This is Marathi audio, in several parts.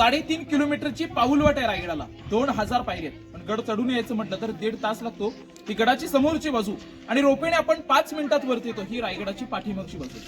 साडेतीन किलोमीटरची पाऊलवाट आहे रायगडाला. दोन हजार पायरी पण गड चढून यायचं म्हटलं तर दीड तास लागतो. ती गडाची समोरची बाजू आणि रोपेने आपण पाच मिनिटात वरती येतो. ही रायगडाची पाठीमागची बाजू.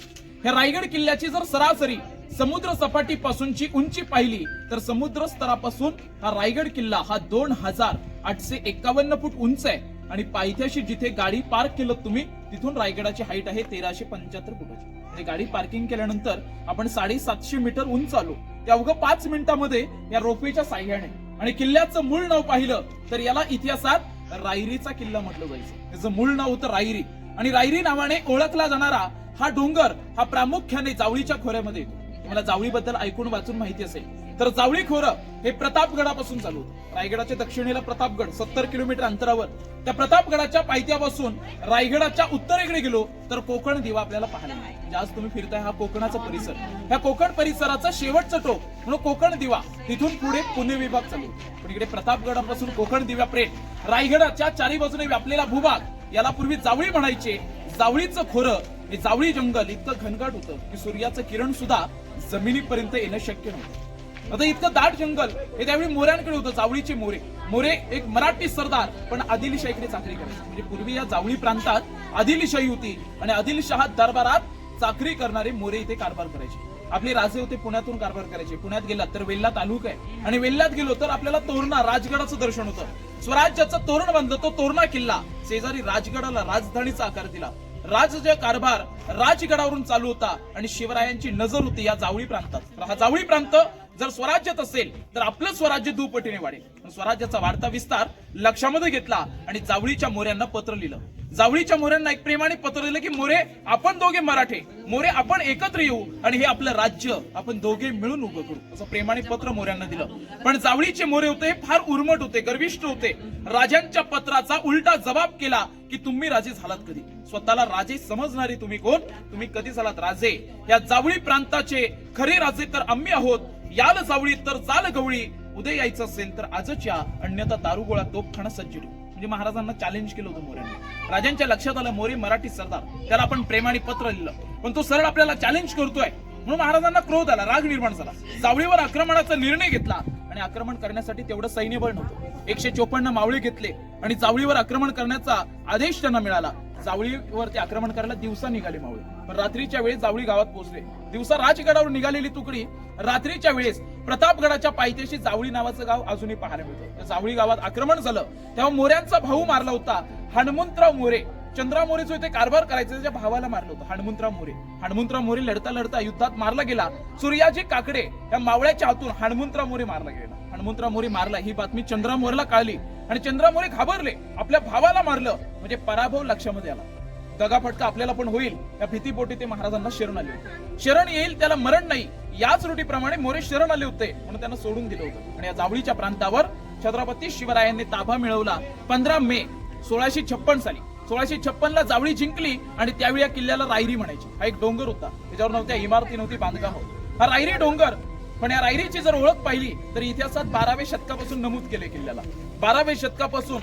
ह्या रायगड किल्ल्याची जर सरासरी समुद्र सपाटीपासूनची उंची पाहिली तर समुद्र स्तरापासून हा रायगड किल्ला हा दोन हजार आठशे एकावन्न फूट उंच आहे. आणि पायथ्याशी जिथे गाडी पार्क केलं तुम्ही तिथून रायगडाची हाईट आहे तेराशे पंच्याहत्तर फुटाची. म्हणजे गाडी पार्किंग केल्यानंतर आपण साडेसातशे मीटर उंच आलो. ते अवघं पाच मिनिटांमध्ये या रोपवेच्या साह्याने. आणि किल्ल्याचं मूळ नाव पाहिलं तर याला इतिहासात रायरीचा किल्ला म्हटलं जायचं. त्याचं मूळ नाव होतं रायरी. आणि रायरी नावाने ओळखला जाणारा हा डोंगर हा प्रामुख्याने जावळीच्या खोऱ्यामध्ये येतो. तुम्हाला जावळीबद्दल ऐकून वाचून माहिती असेल. तर जावळी खोरं हे प्रतापगडापासून चालू होतं. रायगडाच्या दक्षिणेला प्रतापगड सत्तर किलोमीटर अंतरावर. त्या प्रतापगडाच्या पायथ्यापासून रायगडाच्या उत्तरेकडे गेलो तर कोकण दिवा आपल्याला पाहायला म्हणजे आज तुम्ही फिरताय हा कोकणाचा परिसर. ह्या कोकण परिसराचा शेवटचं टोक म्हणून कोकण दिवा तिथून पुढे पुणे विभाग चालू पण इकडे प्रतापगडापासून कोकण दिव्यापर्यंत रायगडाच्या चारी बाजूने व्यापलेला भूभाग याला पूर्वी जावळी म्हणायचे. जावळीचं खोरं हे जावळी जंगल इतकं घनघाट होतं की सूर्याचं किरण सुद्धा जमिनीपर्यंत येणं शक्य नव्हतं. आता इतकं दाट जंगल हे त्यावेळी मोऱ्यांकडे होतं जावळीचे मोरे. मोरे एक मराठी सरदार पण आदिलशाहीकडे चाकरी करायचे. म्हणजे पूर्वी या जावळी प्रांतात आदिलशाही होती आणि आदिलशहा दरबारात चाकरी करणारे मोरे इथे कारभार करायचे. आपले राजे होते पुण्यातून कारभार करायचे. पुण्यात गेलात तर वेल्ला तालुका आहे. आणि वेल्ल्यात गेलो तर आपल्याला तोरणा राजगडाचं दर्शन होतं. स्वराज्याचं तोरण बांधलं तो तोरणा किल्ला. शेजारी राजगडाला राजधानीचा आकार दिला. राजचा कारभार राजगडावरून चालू होता आणि शिवरायांची नजर होती या जावळी प्रांतात. हा जावळी प्रांत जर स्वराज्यात असेल तर आपलं स्वराज्य दुपटीने वाढेल. स्वराज्याचा वाढता विस्तार लक्षामध्ये घेतला आणि जावळीच्या मोऱ्यांना पत्र लिहिलं. जावळीच्या मोऱ्यांना एक प्रेमाने पत्र दिलं की मोरे आपण दोघे मराठे. मोरे आपण एकत्र येऊ आणि हे आपलं राज्य आपण दोघे मिळून उभं करू. असं प्रेमाने पत्र मोऱ्यांना दिलं. पण जावळीचे मोरे होते हे फार उर्मट होते गर्विष्ठ होते. राजांच्या पत्राचा उलटा जबाब केला की तुम्ही राजे झालात कधी? स्वतःला राजे समजणारे तुम्ही कोण? तुम्ही कधी झालात राजे? या जावळी प्रांताचे खरे राजे तर आम्ही आहोत. याल जावळी तर चाल गवळी. उद्या यायचं असेल तर आजच या अन्यथा दारुगोळा तोफखाना सज्ज ठेवू म्हणजे महाराजांना चॅलेंज केलं होतं मोऱ्याने. राजांच्या लक्षात आलं मोरे मराठी सरदार. त्याला आपण प्रेमाने पत्र लिहिलं. पण तो सरळ आपल्याला चॅलेंज करतोय. म्हणून महाराजांना क्रोध आला राग निर्माण झाला. जावळीवर आक्रमणाचा निर्णय घेतला. आणि आक्रमण करण्यासाठी तेवढं सैन्यबळ नव्हतं. एकशे चोपन्न मावळे घेतले. आणि जावळीवर आक्रमण करण्याचा आदेश त्यांना मिळाला. जावळीवरती आक्रमण करायला दिवसा निघाले मावळे पण रात्रीच्या वेळेस जावळी गावात पोहोचले. दिवसा राजगडावर निघालेली तुकडी रात्रीच्या वेळेस प्रतापगडाच्या पायथ्याशी जावळी नावाचं गाव अजूनही पाहायला मिळतं. जावळी गावात आक्रमण झालं. तेव्हा मोऱ्यांचा भाऊ मारला होता. हनुमंतराव मोरे. चंद्रा मोरे जो इथे कारभार करायचा त्याच्या भावाला मारलं होतं हणमंतराव मोरे हणमंतराव मोरे लढता लढता युद्धात मारला गेला. सूर्याजी काकडे या मावळ्याच्या हातून हणमंतराव मोरे मारला गेला. हणमंतराव मोरे मारला ही बातमी चंद्रा मोरेला कळली. आणि चंद्रा मोरे घाबरले आपल्या भावाला मारलं म्हणजे पराभव लक्षामध्ये आला. दगाफटका आपल्याला पण होईल या भीतीपोटी ते महाराजांना शरण आले होते. शरण येईल त्याला मरण नाही. याच रुटीप्रमाणे मोरे शरण आले होते म्हणून त्यांना सोडून दिलं होतं. आणि या जावळीच्या प्रांतावर छत्रपती शिवरायांनी ताबा मिळवला. पंधरा मे सोळाशे छप्पन साली. सोळाशे छप्पन ला जावळी जिंकली आणि त्यावेळी या किल्ल्याला रायरी म्हणायची. हा एक डोंगर होता. त्याच्यावर नव्हत्या इमारती नव्हती बांधकाम हा रायरी डोंगर पण या रायरीची जर ओळख पाहिली तर इतिहासात बाराव्या शतकापासून नमूद केले किल्ल्याला. बाराव्या शतकापासून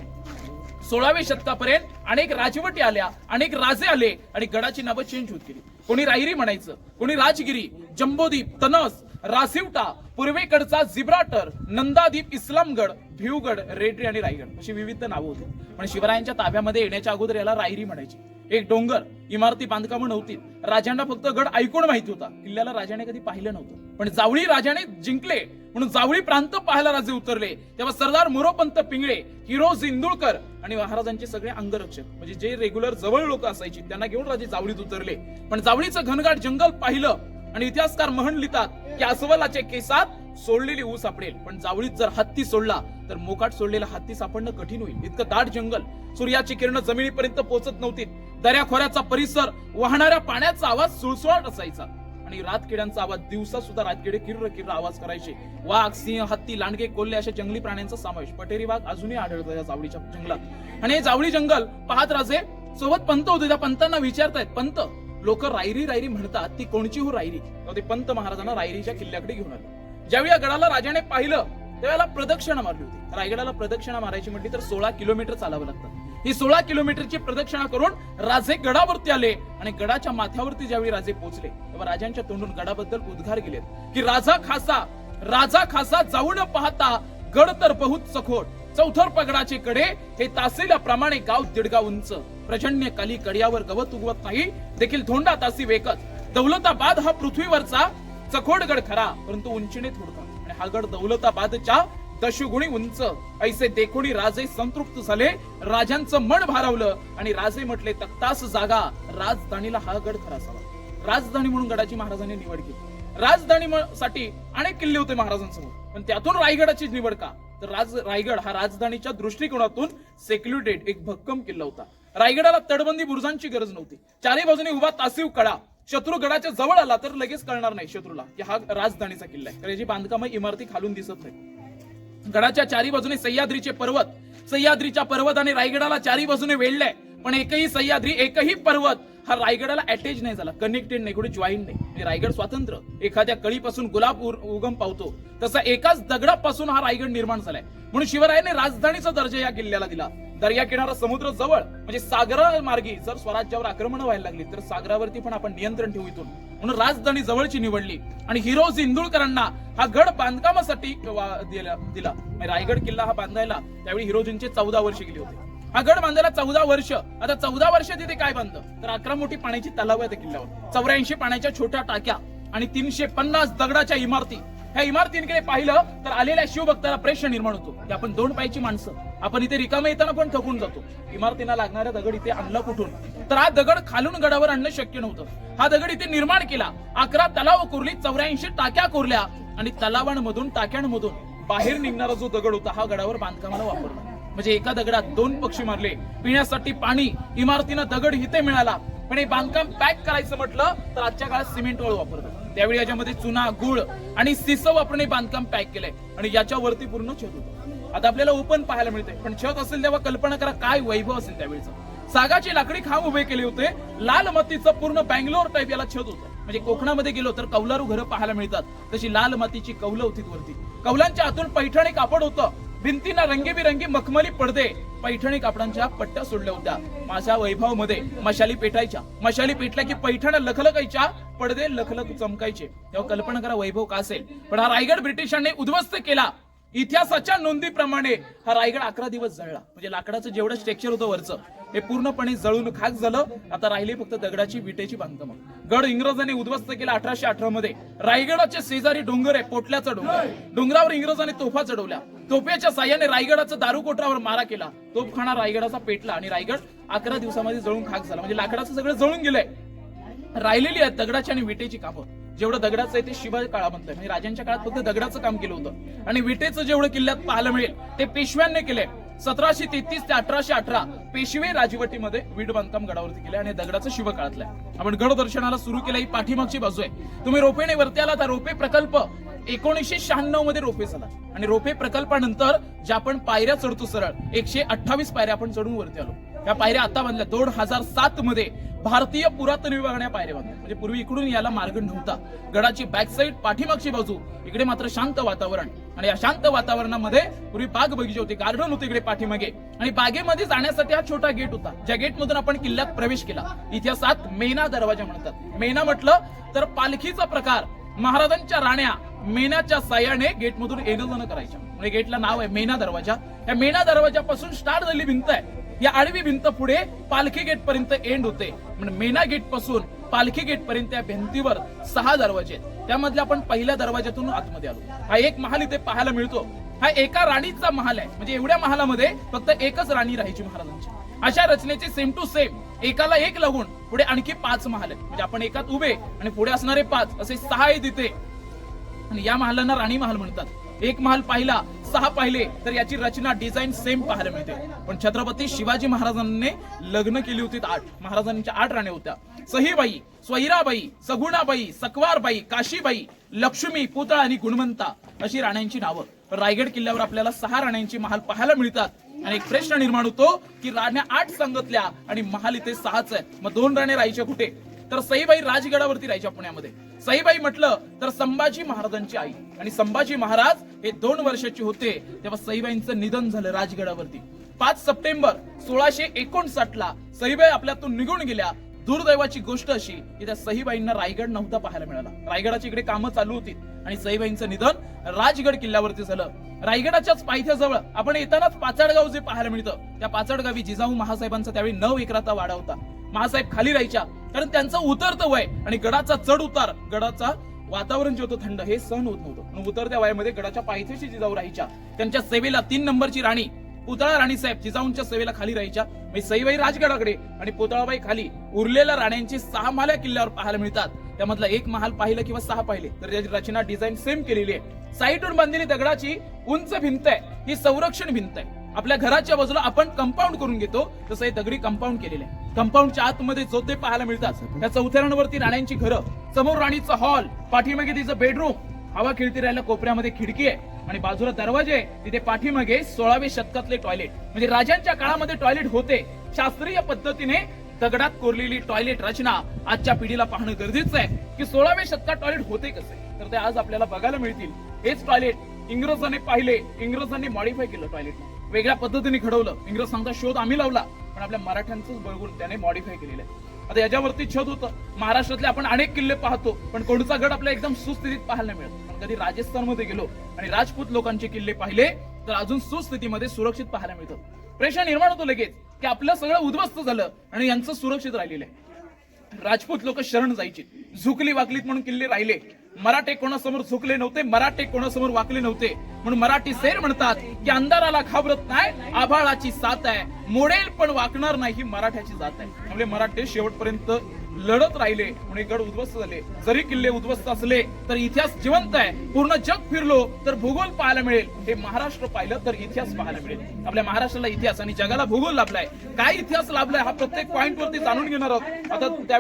सोळाव्या शतकापर्यंत अनेक राजवटी आल्या अनेक राजे आले आणि गडाची नावं चेंज होत गेली. कोणी रायरी म्हणायचं कोणी राजगिरी जम्बोदीप तनस रासिवटा पूर्वेकडचा जिब्राटर नंदादीप इस्लामगड भिवगड रेड्री आणि रायगड अशी विविध नावं होती. पण शिवरायांच्या ताब्यामध्ये येण्याच्या अगोदर याला रायरी म्हणायची. एक डोंगर इमारती बांधकामं नव्हती. राजांना फक्त गड ऐकून माहिती होता. किल्ल्याला राजाने कधी पाहिलं नव्हतं. पण जावळी राजाने जिंकले. म्हणून जावळी प्रांत पाहायला राजे उतरले. तेव्हा सरदार मोरोपंत पिंगळे हिरोज इंदुळकर आणि महाराजांचे सगळे अंगरक्षक म्हणजे जे रेग्युलर जवळ लोक असायची त्यांना घेऊन राजे जावळीत उतरले. पण जावळीचं घनघाट जंगल पाहिलं आणि इतिहासकार म्हण लिहितात की अस्वलाच्या केसात सोडलेली ऊस सापडेल. पण जावळीत जर हत्ती सोडला तर मोकाट सोडलेला हत्ती सापडणं कठीण होईल. इतकं दाट जंगल सूर्याची किरण जमिनीपर्यंत पोहोचत नव्हती दऱ्याखोऱ्याचा परिसर वाहणाऱ्या पाण्याचा आवाज सुळसुळाट असायचा. आणि रातकिड्यांचा आवाज दिवसा सुद्धा रातकिडे किर्र किर्र आवाज करायचे वाघ सिंह हत्ती लांडगे कोल्हे अशा जंगली प्राण्यांचा समावेश पटेरी वाघ अजूनही आढळतो या जावळीच्या जंगलात आणि हे जावळी जंगल पाहत राजे सोबत पंत होते त्या पंतांना विचारतायत पंत लोक रायरी रायरी म्हणतात ती कोणची हो रायरी ते पंत महाराजांना रायरीच्या किल्ल्याकडे घेऊन आले ज्यावेळी या गडाला राजाने पाहिलं त्यावेळेला प्रदक्षिणा मारली होती. रायगडाला प्रदक्षिणा मारायची म्हटली तर सोळा किलोमीटर चालावं लागतं. ही सोळा किलोमीटरची प्रदक्षिणा करून राजे गडावरती आले आणि गडाच्या माथ्यावरती ज्यावेळी राजे पोहोचले तेव्हा राजांच्या तोंडून गडाबद्दल उद्गार गेलेत की राजा खासा राजा खासा जाऊन पाहता गड तर बहुत सखोट चौथर पगडाचे कडे हे तासेल्याप्रमाणे गाव दीडगाव उंच प्रजन्य काली कड्यावर गवत उगवत नाही देखील धोंडा तासी वेकच दौलताबाद हा पृथ्वीवरचा चखोडगड खरा परंतु उंचीने थोडका ठागड दौलताबादच्या दशगुणी उंच. ऐसे देखुणी राजे संतृप्त झाले. राजांचं मन भारावलं. आणि राजे म्हटले तक्तास जागा. राजधानीला हा गड खरा असावा राजधानी म्हणून गडाची महाराजांनी निवड केली. राजधानी साठी अनेक किल्ले होते महाराजांसमोर. पण त्यातून रायगडाची निवड का? तर राज रायगड हा राजधानीच्या दृष्टिकोनातून सेक्युटेड एक भक्कम किल्ला होता. रायगडाला तडबंदी बुरुजांची गरज नव्हती. चारही बाजूने उभा तासीव कडा शत्रू गडाच्या जवळ आला तर लगेच कळणार नाही शत्रूला की हा राजधानीचा किल्ला आहे. कारण याची बांधकाम इमारती खालून दिसत नाही गडाच्या चारी बाजूने सह्याद्रीचे पर्वत सह्याद्रीच्या पर्वत आणि रायगडाला चारी बाजूने वेढलंय. पण एकही सह्याद्री एकही पर्वत हा रायगडाला अटॅच नाही झाला. कनेक्टेड नाही कुठे जॉईन नाही. रायगड स्वातंत्र्य. एखाद्या कळीपासून गुलाब उगम पावतो. तसा एकाच दगडापासून हा रायगड निर्माण झालाय. म्हणून शिवरायाने राजधानीचा दर्जा या किल्ल्याला दिला. दर्या किनारा समुद्र जवळ म्हणजे सागरा मार्गी जर स्वराज्यावर आक्रमण व्हायला लागली तर सागरावरती पण आपण नियंत्रण ठेवू इथून. म्हणून राजधानी जवळची निवडली आणि हिरोज इंदुळकरांना हा गड बांधकामासाठी दिला दिला. म्हणजे रायगड किल्ला हा बांधायला त्यावेळी हिरोजींचे चौदा वर्ष गेली होती. हा गड बांधायला चौदा वर्ष. आता चौदा वर्ष तिथे काय बांधलं? तर अकरा मोठी पाण्याची तलाव आहे त्या किल्ल्यावर. चौऱ्याऐंशी पाण्याच्या छोट्या टाक्या आणि तीनशे पन्नास दगडाच्या इमारती. ह्या इमारतींकडे पाहिलं तर आलेल्या शिवभक्ताला प्रश्न निर्माण होतो. की आपण दोन पायची माणसं आपण इथे रिकामे येताना पण थकून जातो. इमारतीला लागणारा दगड इथे आणला कुठून? तर हा दगड खालून गडावर आणणं शक्य नव्हतं. हा दगड इथे निर्माण केला. अकरा तलाव कोरली चौऱ्याऐंशी टाक्या कोरल्या आणि तलावांमधून टाक्यांमधून बाहेर निघणारा जो दगड होता हा गडावर बांधकामाला वापरला. म्हणजे एका दगडात दोन पक्षी मारले. पिण्यासाठी पाणी इमारतीनं दगड इथे मिळाला. पण हे बांधकाम पॅक करायचं म्हटलं तर आजच्या काळात सिमेंट वाळू वापरतात. त्यावेळी याच्यामध्ये चुना गुळ आणि सिस वापरून हे बांधकाम पॅक केलंय. आणि याच्यावरती पूर्ण छत होतं. आता आपल्याला ओपन पाहायला मिळते पण छत असेल तेव्हा कल्पना करा काय वैभव असेल त्यावेळीचं. सागाची लाकडी खांब उभे केले होते. लाल मातीचं पूर्ण बँगलोर टाईप याला छत होतं. म्हणजे कोकणामध्ये गेलो तर कौलारू घरं पाहायला मिळतात. तशी लाल मातीची कौलं होती वरती. कौलांच्या आतून पैठणी कापड होतं. भिंतींना रंगीबिरंगी मखमली पडदे. पैठणी कापडांच्या पट्ट्या सोडल्या होत्या. माझ्या वैभवमध्ये मशाली पेटायच्या. मशाली पेटल्या की पैठण्या लखलकायच्या पडदे लखलख चमकायचे. तेव्हा कल्पना करा वैभव का असेल. पण हा रायगड ब्रिटिशांनी उद्ध्वस्त केला. इतिहासाच्या नोंदीप्रमाणे हा रायगड अकरा दिवस जळला. म्हणजे लाकडाचं जेवढं स्ट्रक्चर होतं वरचं हे पूर्णपणे जळून खाक झालं. आता राहिली फक्त दगडाची विटेची बांधकाम. गड इंग्रजांनी उद्ध्वस्त केला अठराशे अठरा मध्ये. रायगडाचे शेजारी डोंगर आहे पोटल्याचा डोंगर डोंगरावर इंग्रजांनी तोफा चढवल्या. तोफ्याच्या साह्याने रायगडाचं दारूकोटरावर मारा केला. तोफखाना रायगडाचा पेटला आणि रायगड अकरा दिवसामध्ये जळून खाक झाला. म्हणजे लाकडाचं सगळं जळून गेलंय. राहिलेली आहेत दगडाची आणि विटेची कामं. जेवढं दगडाचं आहे ते शिवाजी काळामधलं म्हणजे राजांच्या काळात फक्त दगडाचं काम केलं होतं. आणि विटेचं जेवढं किल्ल्यात पाहायला मिळेल ते पेशव्यांनी केलंय. सतराशे तेहतीस ते अठराशे अठरा पेशवे राजवटीमध्ये वीट बांधकाम गडावरती केले आणि दगडाचं शिव काळातलं आहे आपण गड दर्शनाला सुरू केलं ही पाठीमागची बाजू आहे. तुम्ही रोपेने वरती आला तर रोपे प्रकल्प एकोणीसशे शहाण्णवमध्ये रोपे झाला. आणि रोपे प्रकल्पानंतर ज्या आपण पायऱ्या चढतो सरळ एकशे अठ्ठावीस पायऱ्या आपण चढून वरती आलो. त्या पायऱ्या आता बांधल्या. दोन हजार सात मध्ये भारतीय पुरातन विभागाने या पायऱ्या बांधल्या म्हणजे पूर्वी इकडून याला मार्ग नव्हता. गडाची बॅक साईड पाठीमागची बाजू इकडे मात्र शांत वातावरण. आणि या शांत वातावरणामध्ये पूर्वी बाग बगीचे होते गार्डन होते इकडे पाठीमागे. आणि बागेमध्ये जाण्यासाठी हा छोटा गेट होता. ज्या गेट मधून आपण किल्ल्यात प्रवेश केला. इतिहासात मेना दरवाजा म्हणतात. मेना म्हटलं तर पालखीचा प्रकार. महाराजांच्या राण्या मेनाच्या साह्याने गेटमधून येणं जाणं करायच्या. म्हणजे गेटला नाव आहे मेना दरवाजा. या मेना दरवाजापासून स्टार्ट झाली भिंत आहे. या आडवी भिंत पुढे पालखी गेट पर्यंत एंड होते. म्हणजे मेना गेटपासून पालखी गेट पर्यंत या भिंतीवर सहा दरवाजे आहेत. त्यामधल्या आपण पहिल्या दरवाज्यातून आतमध्ये आलो. हा एक महाल इथे पाहायला मिळतो. हा एका राणीचा महाल आहे. म्हणजे एवढ्या महालामध्ये फक्त एकच राणी राहायची महाराजांची. अशा रचनेचे सेम टू सेम एकाला एक लागून पुढे आणखी पाच महाल आहेत. म्हणजे आपण एकात उभे आणि पुढे असणारे पाच असे सहा आहेत इथे. आणि या महालांना राणी महाल म्हणतात. एक महाल पाहिला सहा पाहिले तर याची रचना डिझाईन सेम पाहायला मिळते. पण छत्रपती शिवाजी महाराजांनी लग्न केली होती आठ. महाराजांच्या आठ राण्या होत्या. सहीबाई स्वैराबाई सगुणाबाई सकवारबाई काशीबाई लक्ष्मी पुतळा आणि गुणवंता अशी राण्यांची नावं. रायगड किल्ल्यावर आपल्याला सहा राण्यांची महाल पाहायला मिळतात. आणि एक प्रश्न निर्माण होतो की राण्या आठ सांगितल्या आणि महाल इथे सहाच आहे. मग दोन राणे राहायच्या कुठे? तर सईबाई राजगडावरती राहायच्या पुण्यामध्ये. सईबाई म्हटलं तर संभाजी महाराजांची आई. आणि संभाजी महाराज हे दोन वर्षाचे होते तेव्हा सईबाईंचं निधन झालं राजगडावरती. पाच सप्टेंबर सोळाशे एकोणसाठ ला सईबाई आपल्यातून निघून गेल्या. दुर्दैवाची गोष्ट अशी की त्या सहीबाईंना रायगड नव्हता पाहायला मिळाला. रायगडाची इकडे कामं चालू होती आणि सईबाईंचं निधन राजगड किल्ल्यावरती झालं. रायगडाच्याच पायथ्याजवळ आपण येतानाच पाचाडगाव जे पाहायला मिळतं त्या पाचाडगावी जिजाऊ महासाहेबांचा त्यावेळी नऊ एकराचा वाडा होता. महासाहेब खाली राहायच्या. कारण त्यांचं उतरतं वय आणि गडाचा चढ उतार गडाचा वातावरण जे होतं थंड हे सहन होत नव्हतं. उतरत्या वयामध्ये गडाच्या पायथ्याशी जिजाऊ राहायच्या. त्यांच्या सेवेला तीन नंबरची राणी पुतळा राणी साहेब जिजाऊंच्या सेवेला खाली राहायच्या. म्हणजे सईबाई राजगडाकडे आणि पुतळाबाई खाली उरलेल्या राण्यांची सहा माल्या किल्ल्यावर पाहायला मिळतात. त्यामधला एक महाल पाहिलं किंवा सहा पाहिले तर त्याची रचना डिझाईन सेम केलेली आहे. साईटवर बांधलेली दगडाची उंच भिंत आहे ही संरक्षण भिंत आहे. आपल्या घराच्या बाजूला आपण कंपाऊंड करून घेतो तसं हे दगडी कंपाऊंड केलेले आहे. कंपाऊंडच्या आतमध्ये जोते पाहायला मिळतात त्या चौथ्यावरती राण्यांची घरं समोर राणीचा हॉल पाठीमागे तिचं बेडरूम हवा खिळती राहिल्या कोपऱ्यामध्ये खिडकी आहे. आणि बाजूला दरवाजे तिथे पाठीमागे सोळावे शतकातले टॉयलेट म्हणजे राजांच्या काळामध्ये टॉयलेट होते. शास्त्रीय पद्धतीने दगडात कोरलेली टॉयलेट रचना आजच्या पिढीला पाहणं गरजेचं आहे. की सोळाव्या शतकात टॉयलेट होते कसे? तर ते आज आपल्याला बघायला मिळतील. हेच टॉयलेट इंग्रजांनी पाहिले इंग्रजांनी मॉडिफाय केलं टॉयलेट वेगळ्या पद्धतीने घडवलं. इंग्रजांचा शोध आम्ही लावला. पण आपल्या मराठ्यांचंच बळगून त्याने मॉडिफाय केलेलं आहे. आता याच्यावरती छत होतं. महाराष्ट्रातले आपण अनेक किल्ले पाहतो पण कोणचा गड आपल्या एकदम सुस्थितीत पाहायला मिळत पण कधी राजस्थानमध्ये गेलो आणि राजपूत लोकांचे किल्ले पाहिले तर अजून सुस्थितीमध्ये सुरक्षित पाहायला मिळतं. प्रश्न निर्माण होतो लगेच की आपलं सगळं उद्ध्वस्त झालं आणि यांचं सुरक्षित राहिलेलं आहे. राजपूत लोक शरण जायचे. झुकली वाकलीत म्हणून किल्ले राहिले. मराठे कोणासमोर झुकले नव्हते मराठे कोणासमोर वाकले नव्हते. म्हणून मराठी शेर म्हणतात की अंधाराला घाबरत नाही आभाळाची साथ आहे. मोडेल पण वाकणार नाही ही मराठ्याची जात आहे. त्यामुळे मराठे शेवटपर्यंत लढत राहिले म्हणजे गड उद्ध्वस्त झाले. जरी किल्ले उद्ध्वस्त असले तर इतिहास जिवंत आहे. पूर्ण जग फिरलो तर भूगोल पाहायला मिळेल. हे महाराष्ट्र पाहिलं तर इतिहास पाहायला मिळेल. आपल्या महाराष्ट्राला इतिहास आणि जगाला भूगोल लाभलाय. काय इतिहास लाभलाय हा प्रत्येक पॉइंट वरती जाणून घेणार आहोत. आता त्या